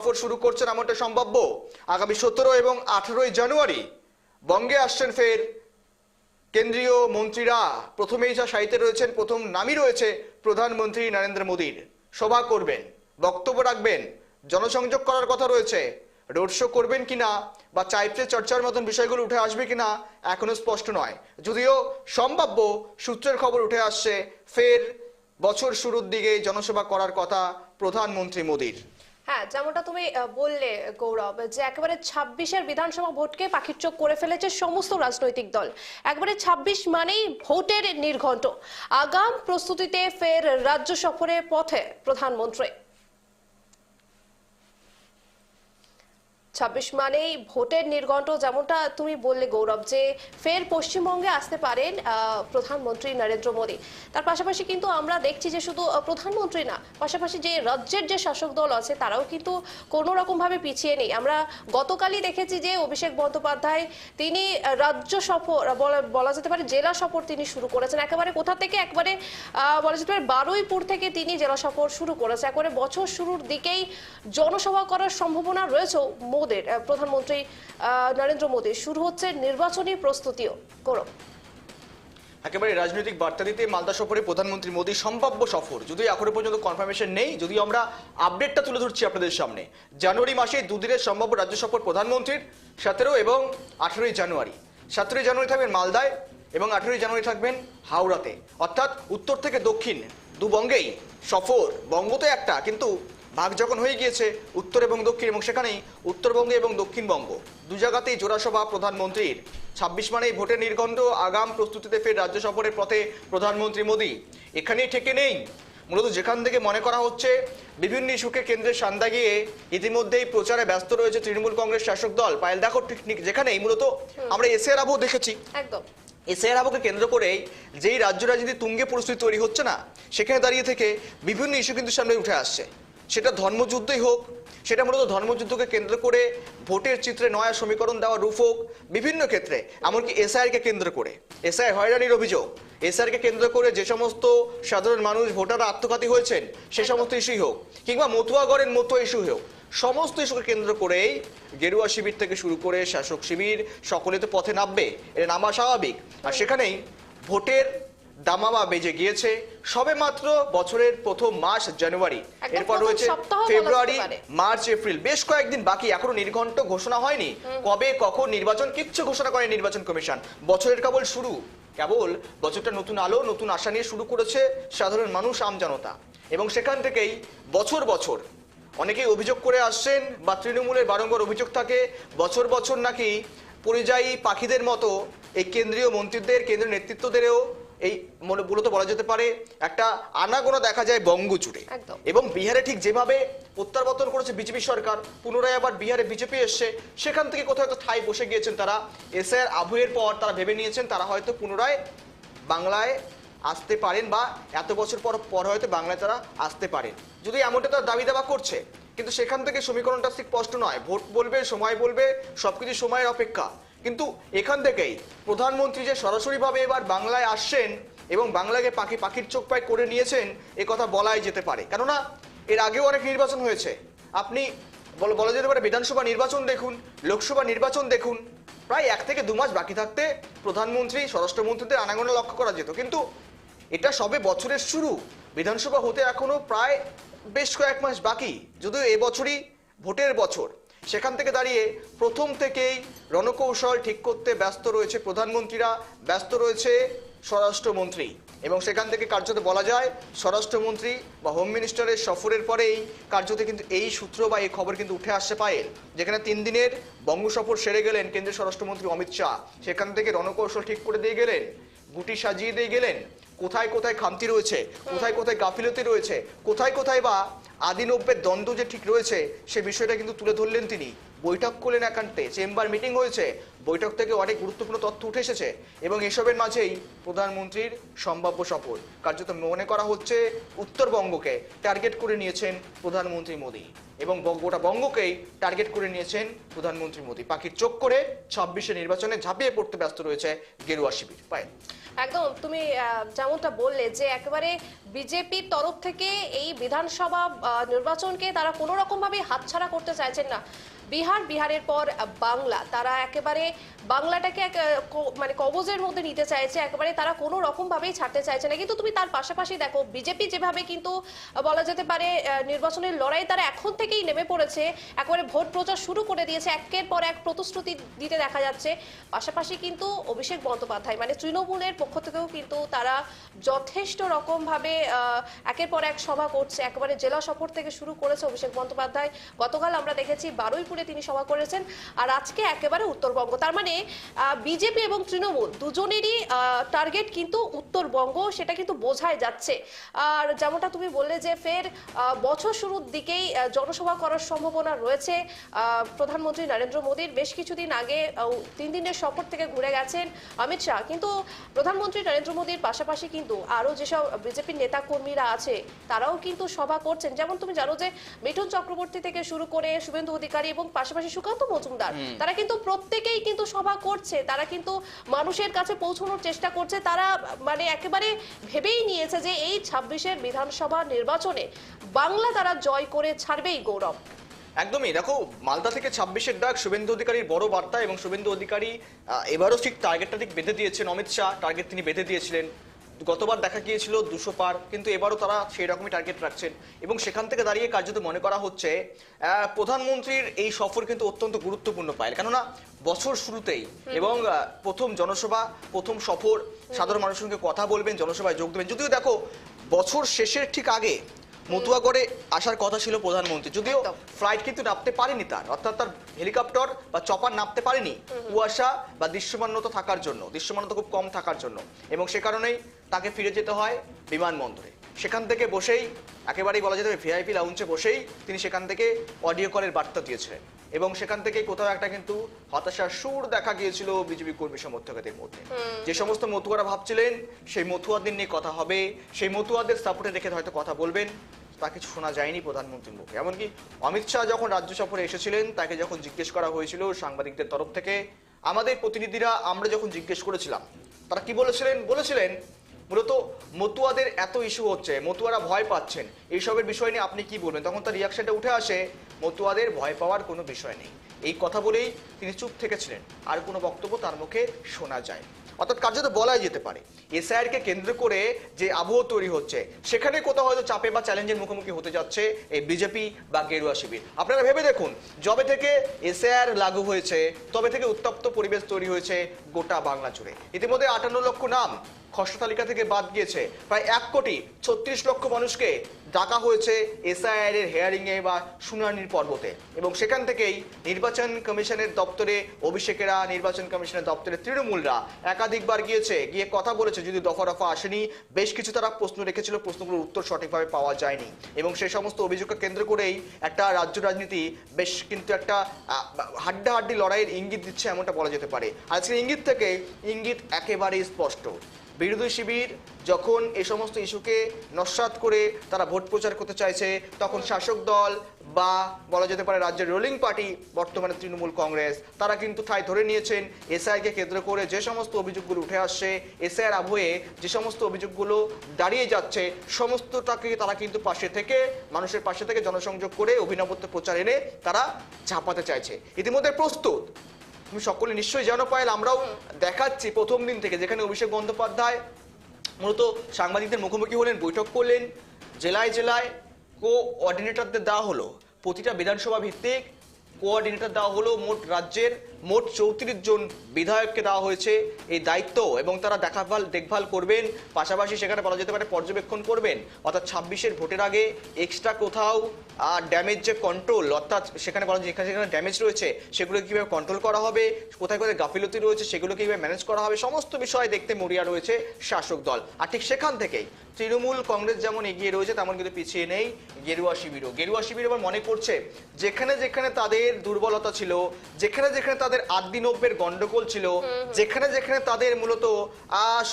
সফর শুরু করছেন এমনটা সম্ভাব্য? আগামী সতেরো এবং আঠেরোই জানুয়ারি বঙ্গে আসছেন ফের কেন্দ্রীয় মন্ত্রীরা। প্রথমেই যা সাহিত্যে রয়েছেন, প্রথম নামই রয়েছে প্রধানমন্ত্রী নরেন্দ্র মোদীর। সভা করবেন, বক্তব্য রাখবেন, জনসংযোগ করার কথা রয়েছে। রোড শো করবেন কিনা বা চাইপে চর্চার মতন বিষয়গুলো উঠে আসবে কিনা এখনও স্পষ্ট নয়। যদিও সম্ভাব্য সূত্রের খবর উঠে আসছে, ফের বছর শুরুর দিকে জনসভা করার কথা প্রধানমন্ত্রী মোদীর। হ্যাঁ যেমনটা তুমি বললে, গৌরব, যে একেবারে ছাব্বিশের বিধানসভা ভোটকে পাখির চোখ করে ফেলেছে সমস্ত রাজনৈতিক দল। একবারে ছাব্বিশ মানেই ভোটের নির্ঘণ্ট। আগাম প্রস্তুতিতে ফের রাজ্য সফরে পথে প্রধানমন্ত্রী। ছাব্বিশ মানেই ভোটের নির্ঘণ্ট যেমনটা তুমি বললে গৌরব, যে ফের পশ্চিমবঙ্গে আসতে পারেন প্রধানমন্ত্রী নরেন্দ্র মোদী। তার পাশাপাশি কিন্তু আমরা দেখছি যে শুধু প্রধানমন্ত্রী না, পাশাপাশি যে রাজ্যের যে শাসক দল আছে, তারাও কিন্তু কোনো রকম ভাবে পিছিয়ে নেই। আমরা গতকালই দেখেছি যে অভিষেক বন্দ্যোপাধ্যায় তিনি রাজ্য সফর বলা- যেতে পারে জেলা সফর তিনি শুরু করেছেন। একেবারে কোথা থেকে, একবারে বলা যেতে পারে বারুইপুর থেকে তিনি জেলা সফর শুরু করেছে একেবারে বছর শুরুর দিকেই জনসভা করার সম্ভাবনা রয়েছে। মোদের প্রধানমন্ত্রী নরেন্দ্র মোদীর। শুরু হচ্ছে নির্বাচনী প্রস্তুতিও। করো একেবারে রাজনৈতিক বার্তা দিতে মালদা সফরে প্রধানমন্ত্রী মোদী সম্ভাব্য সফর। যদিও এখনও পর্যন্ত কনফার্মেশন নেই, যদিও আমরা আপডেটটা তুলে ধরছি আপনাদের সামনে। জানুয়ারি মাসে দুদিনের সম্ভাব্য রাজ্য সফর প্রধানমন্ত্রীর, সতেরো এবং আঠেরোই জানুয়ারি। সতেরোই জানুয়ারি থাকবেন মালদায় এবং আঠেরোই জানুয়ারি থাকবেন হাওড়াতে। অর্থাৎ উত্তর থেকে দক্ষিণ, দুবঙ্গেই সফর। বঙ্গ তো একটা, কিন্তু ভাগ যখন হয়ে গিয়েছে উত্তর এবং দক্ষিণ এবং সেখানেই উত্তরবঙ্গে এবং দক্ষিণবঙ্গ। দু জায়গাতেই জোড়াসভা প্রধানমন্ত্রীর। ছাব্বিশ মানেই ভোটের নির্গন্ধ আগাম প্রস্তুতিতে ফের রাজ্য সফরের পথে প্রধানমন্ত্রী মোদী। এখানেই ঠেকে নেই। মূলত যেখান থেকে মনে করা হচ্ছে বিভিন্ন ইস্যুকে কেন্দ্রের সান্দা গিয়ে ইতিমধ্যেই প্রচারে ব্যস্ত রয়েছে তৃণমূল কংগ্রেস শাসক দল। পায়েল দেখো যেখানেই মূলত আমরা এসএর আবহ দেখেছি। একদম। এসআইআর আবহকে কেন্দ্র করেই যেই রাজ্য রাজনীতি তুঙ্গে পরিস্থিতি তৈরি হচ্ছে না সেখানে দাঁড়িয়ে থেকে বিভিন্ন ইস্যু কিন্তু সামনে উঠে আসছে। সেটা ধর্মযুদ্ধই হোক, সেটা মূলত ধর্মযুদ্ধকে কেন্দ্র করে ভোটের চিত্রে নয়া সমীকরণ দেওয়া রূপ হোক, বিভিন্ন ক্ষেত্রে, এমনকি এসআইআরকে কেন্দ্র করে। এসআই হয়রানির অভিযোগ, এসআইআরকে কেন্দ্র করে যে সমস্ত সাধারণ মানুষ, ভোটাররা আত্মঘাতী হয়েছেন, সে সমস্ত ইস্যুই হোক, কিংবা মতুয়াগড়ের মতো ইস্যু হোক, সমস্ত ইস্যুকে কেন্দ্র করেই গেরুয়া শিবির থেকে শুরু করে শাসক শিবির, সকলে তো পথে নামবে এটা নামা স্বাভাবিক। আর সেখানেই ভোটের দামামা বেজে গিয়েছে। সবে মাত্র বছরের প্রথম মাস জানুয়ারি। এরপর রয়েছে ফেব্রুয়ারি মার্চ এপ্রিল। বেশ কয়েকদিন বাকি এখনও নির্ঘণ্ট ঘোষণা হয়নি। কবে কখন নির্বাচন কিচ্ছু ঘোষণা করে নির্বাচন কমিশন। বছরের কেবল শুরু। কেবল বছরটা নতুন আলো নতুন আশা নিয়ে শুরু করেছে সাধারণ মানুষ আমজনতা এবং সেখান থেকেই বছর বছর অনেকেই অভিযোগ করে আসছেন বা তৃণমূলের বারংবার অভিযোগ থাকে বছর বছর নাকি পরিযায়ী পাখিদের মতো এই কেন্দ্রীয় মন্ত্রীদের কেন্দ্রীয় নেতৃত্বদেরও এই মনে মূলত বলা যেতে পারে একটা আনাগোনা দেখা যায় বঙ্গ জুড়ে। একদম। এবং বিহারে ঠিক যেভাবে প্রত্যাবর্তন করেছে বিজেপি সরকার পুনরায় আবার বিহারে বিজেপি এসছে সেখান থেকে কোথাও একটা ঠাই বসে গিয়েছেন তারা। এসআর আবহের পর তারা ভেবে নিয়েছেন তারা হয়তো পুনরায় বাংলায় আসতে পারেন বা এত বছর পর পর হয়তো বাংলায় তারা আসতে পারেন। যদি এমনটা তারা দাবি দাবা করছে কিন্তু সেখান থেকে সমীকরণটা ঠিক স্পষ্ট নয়। ভোট বলবে সময় বলবে সবকিছু সময়ের অপেক্ষা। কিন্তু এখান থেকেই প্রধানমন্ত্রী যে সরাসরিভাবে এবার বাংলায় আসছেন এবং বাংলাকে পাখি পাখির চোখ পায় করে নিয়েছেন, এ কথা বলাই যেতে পারে। কেননা, এর আগেও অনেক নির্বাচন হয়েছে। আপনি বল- যেতে পারে বিধানসভা নির্বাচন দেখুন, লোকসভা নির্বাচন দেখুন, প্রায় এক থেকে দু মাস বাকি থাকতে প্রধানমন্ত্রী, স্বরাষ্ট্রমন্ত্রীদের আনাগোনা লক্ষ্য করা যেত। কিন্তু এটা সবে বছরের শুরু। বিধানসভা হতে এখনও প্রায় বেশ কয়েক মাস বাকি। যদিও এবছরই ভোটের বছর। সেখান থেকে দাঁড়িয়ে প্রথম থেকেই রণকৌশল ঠিক করতে ব্যস্ত রয়েছে প্রধানমন্ত্রীরা, ব্যস্ত রয়েছে স্বরাষ্ট্রমন্ত্রী। এবং সেখান থেকে কার্যত বলা যায়, স্বরাষ্ট্রমন্ত্রী বা হোম মিনিস্টারের সফরের পরেই কার্যত কিন্তু এই সূত্র বা এই খবর কিন্তু উঠে আসছে পায়েল, যেখানে তিন দিনের বঙ্গ সফর সেরে গেলেন কেন্দ্রীয় স্বরাষ্ট্রমন্ত্রী অমিত শাহ। সেখান থেকে রণকৌশল ঠিক করে দিয়ে গেলেন, গুটি সাজিয়ে দিয়ে গেলেন। কোথায় কোথায় খামতি রয়েছে, কোথায় কোথায় গাফিলতি রয়েছে, কোথায় কোথায় বা আদিনব্যের দ্বন্দ্ব যে ঠিক রয়েছে সে বিষয়টা কিন্তু তুলে ধরলেন তিনি। বৈঠক করলেন একান্তে। চেম্বার মিটিং হয়েছে। বৈঠক থেকে অনেক গুরুত্বপূর্ণ তথ্য উঠে এসেছে এবং এসবের মাঝেই প্রধানমন্ত্রীর সম্ভাব্য সফর। কার্যত মনে করা হচ্ছে উত্তরবঙ্গকে টার্গেট করে নিয়েছেন প্রধানমন্ত্রী মোদী এবং গোটা বঙ্গকেই টার্গেট করে নিয়েছেন প্রধানমন্ত্রী মোদী। পাখির চোখ করে ছাব্বিশে নির্বাচনে ঝাঁপিয়ে পড়তে ব্যস্ত রয়েছে গেরুয়া শিবির। পায় একদম, তুমি যেমনটা বললে যে একেবারে বিজেপির তরফ থেকে এই বিধানসভা নির্বাচনকে তারা কোনো রকম ভাবে হাতছাড়া করতে চাইছেন না। বিহার, বিহারের পর বাংলা। তারা একেবারে বাংলাটাকে মানে কবজের মধ্যে নিতে চাইছে। একেবারে তারা কোনো রকম ভাবেই ছাড়তে চাইছে না। কিন্তু তুমি তার পাশাপাশি দেখো, বিজেপি যেভাবে কিন্তু বলা যেতে পারে নির্বাচনের লড়াই তারা এখন থেকেই নেমে পড়েছে। একেবারে ভোট প্রচার শুরু করে দিয়েছে। একের পর এক প্রতিশ্রুতি দিতে দেখা যাচ্ছে। পাশাপাশি কিন্তু অভিষেক বন্দ্যোপাধ্যায় মানে তৃণমূলের পক্ষ থেকেও কিন্তু তারা যথেষ্ট রকম ভাবে একের পর এক সভা করছে। একেবারে জেলা সফর থেকে শুরু করেছে অভিষেক বন্দ্যোপাধ্যায়। গতকাল আমরা দেখেছি বারুইপুরে তিনি সভা করেছেন আর আজকে একেবারে উত্তরবঙ্গ। তার মানে বিজেপি এবং তৃণমূল দুজনেরই টার্গেট কিন্তু উত্তরবঙ্গ, সেটা কিন্তু বোঝাই যাচ্ছে। আর যেমনটা তুমি বললে যে ফের বছর শুরুর দিকেই জনসভা করার সম্ভাবনা রয়েছে প্রধানমন্ত্রী নরেন্দ্র মোদীর। বেশ কিছুদিন আগে তিন দিনের সফর থেকে ঘুরে গেছেন অমিত শাহ। কিন্তু প্রধানমন্ত্রী নরেন্দ্র মোদীর পাশাপাশি কিন্তু আরও যেসব বিজেপির নেতা কর্মীরা আছে, তারাও কিন্তু সভা করছেন। যেমন তুমি জানো যে মিঠুন চক্রবর্তী থেকে শুরু করে শুভেন্দু অধিকারী এবং পাশাপাশি সুকান্ত মজুমদার তারা কিন্তু প্রত্যেকেই কিন্তু সভা করছে তারা কিন্তু মানুষের কাছে পৌঁছানোর চেষ্টা করছে তারা মানে একেবারে ভেবেই নিয়েছে যে এই ছাব্বিশের বিধানসভা নির্বাচনে বাংলা তারা জয় করে ছাড়বেই গৌরব। একদমই। দেখো মালদা থেকে ছাব্বিশের ডাক শুভেন্দু অধিকারীর বড় বার্তা এবং শুভেন্দু অধিকারী এবারও ঠিক টার্গেটটা ঠিক বেঁধে দিয়েছেন অমিত শাহ টার্গেট তিনি বেঁধে দিয়েছিলেন। গতবার দেখা গিয়েছিল দুশো পার কিন্তু এবারও তারা সেই রকমই টার্গেট রাখছেন। এবং সেখান থেকে দাঁড়িয়ে কার্যত মনে করা হচ্ছে আহ, প্রধানমন্ত্রীর এই সফর কিন্তু অত্যন্ত গুরুত্বপূর্ণ পায় কেননা বছর শুরুতেই এবং প্রথম জনসভা প্রথম সফর সাধারণ মানুষের সঙ্গে কথা বলবেন জনসভায় যোগ দেবেন। যদিও দেখো বছর শেষের ঠিক আগে মতুয়াগড়ে আসার কথা ছিল প্রধানমন্ত্রী। যদিও ফ্লাইট কিন্তু নামতে পারেনি তার। অর্থাৎ তার হেলিকপ্টার বা চপার নামতে পারেনি। কুয়াশা বা দৃশ্যমানতা থাকার জন্য দৃশ্যমানতা খুব কম থাকার জন্য। এবং সে কারণেই তাকে ফিরে যেতে হয় বিমানবন্দরে। সেখান থেকে বসেই একেবারেই বলা যেতে ভিআইপি লাউঞ্চে বসেই তিনি সেখান থেকে অডিও কলের বার্তা দিয়েছিলেন। এবং সেখান থেকে কোথাও একটা কিন্তু হতাশার সুর দেখা গিয়েছিল বিজেপি কর্মী সমর্থকদের মধ্যে। যে সমস্ত মতুয়ারা ভাবছিলেন সেই মতুয়াদের নিয়ে কথা হবে সেই মতুয়াদের সাপোর্টে রেখে হয়তো কথা বলবেন। তা কিছু শোনা যায়নি প্রধানমন্ত্রীর মুখে। এমনকি অমিত শাহ যখন রাজ্য সফরে এসেছিলেন, তাকে যখন জিজ্ঞেস করা হয়েছিল সাংবাদিকদের তরফ থেকে, আমাদের প্রতিনিধিরা আমরা যখন জিজ্ঞেস করেছিলাম, তারা কি বলেছিলেন? বলেছিলেন, মূলত মতুয়াদের এত ইস্যু হচ্ছে, মতুয়ারা ভয় পাচ্ছেন। এইসবের বিষয় নিয়ে আপনি কি বলবেন? তখন তার রিয়াকশনটা উঠে আসে, মতুয়াদের ভয় পাওয়ার কোনো বিষয় নেই। এই কথা বলেই তিনি চুপ থেকেছিলেন। আর কোনো বক্তব্য তার মুখে শোনা যায় অর্থাৎ কার্যত বলাই যেতে পারে। এসআইআর কে কেন্দ্র করে যে আবহাওয়া তৈরি হচ্ছে, সেখানে কোথাও হয়তো চাপে বা চ্যালেঞ্জের মুখোমুখি হতে যাচ্ছে এই বিজেপি বা গেরুয়া শিবির। আপনারা ভেবে দেখুন, যবে থেকে এসআইআর লাগু হয়েছে, তবে থেকে উত্তপ্ত পরিবেশ তৈরি হয়েছে গোটা বাংলা জুড়ে। ইতিমধ্যে আটান্ন লক্ষ নাম খসড়া তালিকা থেকে বাদ গিয়েছে। প্রায় এক কোটি ছত্রিশ লক্ষ মানুষকে ডাকা হয়েছে এসআইআর এর হেয়ারিং এ বা শুনানির পর্বতে। এবং সেখান থেকেই নির্বাচন কমিশনের দপ্তরে অভিষেকেরা, নির্বাচন কমিশনের দপ্তরে তৃণমূলরা একাধিকবার গিয়েছে, গিয়ে কথা বলেছে, যদি দফা রফা আসেনি, বেশ কিছু তারা প্রশ্ন রেখেছিল, প্রশ্নগুলোর উত্তর সঠিকভাবে পাওয়া যায়নি। এবং সেই সমস্ত অভিযোগকে কেন্দ্র করেই একটা রাজ্য রাজনীতি বেশ কিন্তু একটা হাড্ডাহাড্ডি লড়াইয়ের ইঙ্গিত দিচ্ছে, এমনটা বলা যেতে পারে। আজকের ইঙ্গিত থেকে ইঙ্গিত একেবারেই স্পষ্ট। বিরোধী শিবির যখন এই সমস্ত ইস্যুকে নস্বাত করে তারা ভোট প্রচার করতে চাইছে, তখন শাসক দল বা বলা যেতে পারে রাজ্যের রোলিং পার্টি বর্তমানে তৃণমূল কংগ্রেস, তারা কিন্তু ঠাই ধরে নিয়েছেন এসআইকে কেন্দ্র করে যে সমস্ত অভিযোগগুলো উঠে আসছে এসআইয়ের আবহে যে সমস্ত অভিযোগগুলো দাঁড়িয়ে যাচ্ছে, সমস্তটাকে তারা কিন্তু পাশে থেকে, মানুষের পাশে থেকে জনসংযোগ করে অভিনবত্ব প্রচার এনে তারা ঝাঁপাতে চাইছে। ইতিমধ্যে প্রস্তুত। তুমি সকলে নিশ্চয়ই জানো, পায়েল, আমরাও দেখাচ্ছি প্রথম দিন থেকে যেখানে অভিষেক বন্দ্যোপাধ্যায় মূলত সাংবাদিকদের মুখোমুখি হলেন, বৈঠক করলেন, জেলায় জেলায় কোঅর্ডিনেটরদের দেওয়া হলো। প্রতিটা বিধানসভা ভিত্তিক কোঅর্ডিনেটর দেওয়া হলো মোট রাজ্যের মোট চৌত্রিশ জন বিধায়ককে দেওয়া হয়েছে। এই দায়িত্ব এবং তারা দেখাভাল, দেখভাল করবেন। পাশাপাশি সেখানে বলা যেতে পারে পর্যবেক্ষণ করবেন। অর্থাৎ ছাব্বিশের ভোটের আগে এক্সট্রা কোথাও ড্যামেজ যে কন্ট্রোল অর্থাৎ সেখানে বলা যেখানে যেখানে ড্যামেজ রয়েছে সেগুলো কীভাবে কন্ট্রোল করা হবে, কোথায় কোথায় গাফিলতি রয়েছে সেগুলো কীভাবে ম্যানেজ করা হবে, সমস্ত বিষয় দেখতে মরিয়া রয়েছে শাসক দল। আর ঠিক সেখান থেকেই তৃণমূল কংগ্রেস যেমন এগিয়ে রয়েছে, তেমন কিন্তু পিছিয়ে নেই গেরুয়া শিবিরও। গেরুয়া শিবির এবার মনে করছে যেখানে যেখানে তাদের দুর্বলতা ছিল, যেখানে যেখানে তাদের আদি নব্যের গন্ডগোল ছিল। যেখানে যেখানে তাদের মূলত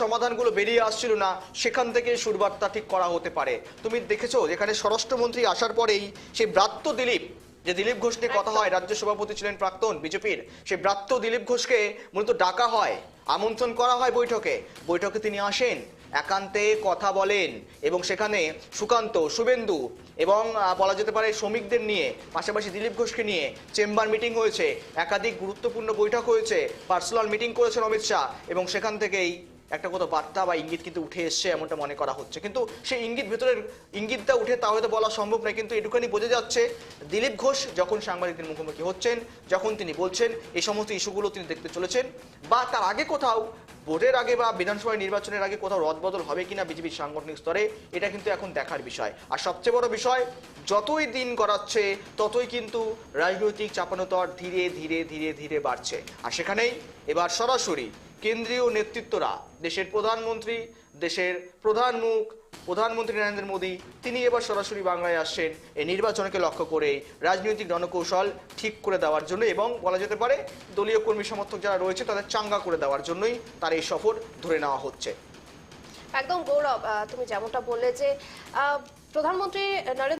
সমাধানগুলো বেরিয়ে আসছিল না সেখান থেকে সুরবার্তা ঠিক করা হতে পারে। তুমি দেখেছ? যেখানে স্বরাষ্ট্রমন্ত্রী আসার পরেই সেই ব্রাত্য দিলীপ যে দিলীপ ঘোষ নিয়ে কথা হয় রাজ্য সভাপতি ছিলেন প্রাক্তন বিজেপির সেই ব্রাত্য দিলীপ ঘোষকে মূলত ডাকা হয় আমন্ত্রণ করা হয় বৈঠকে। বৈঠকে তিনি আসেন। একান্তে কথা বলেন এবং সেখানে সুকান্ত, শুভেন্দু এবং বলা যেতে পারে শ্রমিকদের নিয়ে, পাশাপাশি দিলীপ ঘোষকে নিয়ে চেম্বার মিটিং হয়েছে। একাধিক গুরুত্বপূর্ণ বৈঠক হয়েছে। পার্সোনাল মিটিং করেছেন অমিত শাহ এবং সেখান থেকেই একটা কোথাও বার্তা বা ইঙ্গিত কিন্তু উঠে এসছে, এমনটা মনে করা হচ্ছে। কিন্তু সেই ইঙ্গিত ভেতরের ইঙ্গিতটা উঠে তা হয়তো বলা সম্ভব নয়, কিন্তু এটুখানি বোঝা যাচ্ছে, দিলীপ ঘোষ যখন সাংবাদিকদের মুখোমুখি হচ্ছেন, যখন তিনি বলছেন এই সমস্ত ইস্যুগুলো তিনি দেখতে চলেছেন, বা তার আগে কোথাও, ভোটের আগে বা বিধানসভা নির্বাচনের আগে কোথাও রদবদল হবে কিনা বিজেপির সাংগঠনিক স্তরে, এটা কিন্তু এখন দেখার বিষয়। আর সবচেয়ে বড় বিষয়, যতই দিন গড়াচ্ছে, ততই কিন্তু রাজনৈতিক চাপানোতর ধীরে ধীরে ধীরে ধীরে বাড়ছে। আর সেখানেই এবার সরাসরি কেন্দ্রীয় নেতৃত্বরা, দেশের প্রধানমন্ত্রী, দেশের প্রধান মুখ, প্রধানমন্ত্রী নরেন্দ্র মোদী, তিনি এবার সরাসরি বাংলায় আসছেন এই নির্বাচনকে লক্ষ্য করে রাজনৈতিক রণকৌশল ঠিক করে দেওয়ার জন্য এবং বলা যেতে পারে দলীয় কর্মী সমর্থক যারা রয়েছে তাদের চাঙ্গা করে দেওয়ার জন্যই তার এই সফর ধরে নেওয়া হচ্ছে। একদম গৌরব তুমি যেমনটা বললে যে প্রধানমন্ত্রী নরেন্দ্র